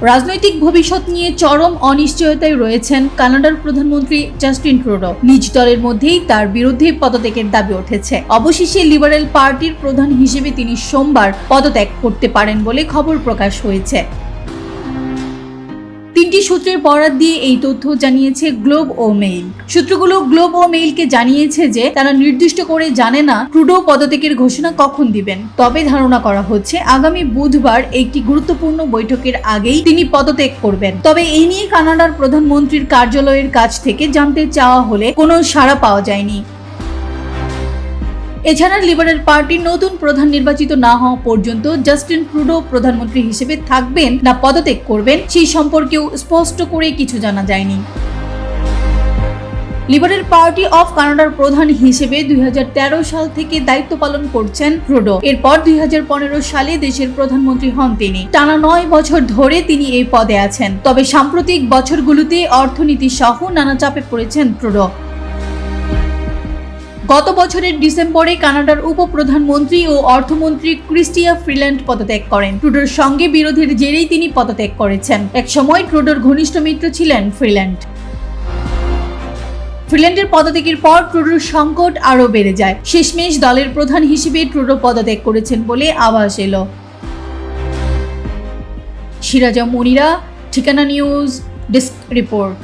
রাজনৈতিক ভবিষ্যৎ নিয়ে চরম অনিশ্চয়তায় রয়েছেন কানাডার প্রধানমন্ত্রী জাস্টিন ট্রুডো। নিজ দলের মধ্যেই তার বিরুদ্ধে পদত্যাগের দাবি উঠেছে। অবশেষে লিবারেল পার্টির প্রধান হিসেবে তিনি সোমবার পদত্যাগ করতে পারেন বলে খবর প্রকাশ হয়েছে। তিনটি সূত্রের বরাত দিয়ে এই তথ্য জানিয়েছে গ্লোব ও মেইল। সূত্রগুলো গ্লোব ও মেইলকে জানিয়েছে যে তারা নির্দিষ্ট করে জানে না ট্রুডো পদত্যাগের ঘোষণা কখন দিবেন। তবে ধারণা করা হচ্ছে আগামী বুধবার একটি গুরুত্বপূর্ণ বৈঠকের আগেই তিনি পদত্যাগ করবেন। তবে এই নিয়ে কানাডার প্রধানমন্ত্রীর কার্যালয়ের কাছ থেকে জানতে চাওয়া হলে কোনো সাড়া পাওয়া যায়নি। এছাড়া লিবারেল পার্টির নতুন প্রধান নির্বাচিত না হওয়া পর্যন্ত জাস্টিন ট্রুডো প্রধানমন্ত্রী হিসেবে থাকবেন না পদত্যাগ করবেন, সেই সম্পর্কেও স্পষ্ট করে কিছু জানা যায়নি। লিবারেল পার্টি অফ কানাডার প্রধান হিসেবে দুই হাজার তেরো সাল থেকে দায়িত্ব পালন করছেন ট্রুডো এরপর দুই হাজার পনেরো সালে দেশের প্রধানমন্ত্রী হন তিনি। টানা নয় বছর ধরে তিনি এই পদে আছেন। তবে সাম্প্রতিক বছরগুলোতে অর্থনীতি সহ নানা চাপে পড়েছেন ট্রুডো গত বছরের ডিসেম্বরে কানাডার উপপ্রধানমন্ত্রী ও অর্থমন্ত্রী ক্রিস্টিয়া ফ্রিল্যান্ড পদত্যাগ করেন। ট্রুডোর সঙ্গে বিরোধের জেরেই তিনি পদত্যাগ করেছেন। একসময় ট্রুডোর ঘনিষ্ঠ মিত্র ছিলেন ফ্রিল্যান্ড। ফিনল্যান্ডের পদত্যাগের পর ট্রুডোর সংকট আরও বেড়ে যায়। শেষমেশ দলের প্রধান হিসেবে ট্রুডো পদত্যাগ করেছেন বলে আভাস এলো। সিরাজা মনিরা, ঠিকানা নিউজ, ডেস্ক রিপোর্ট।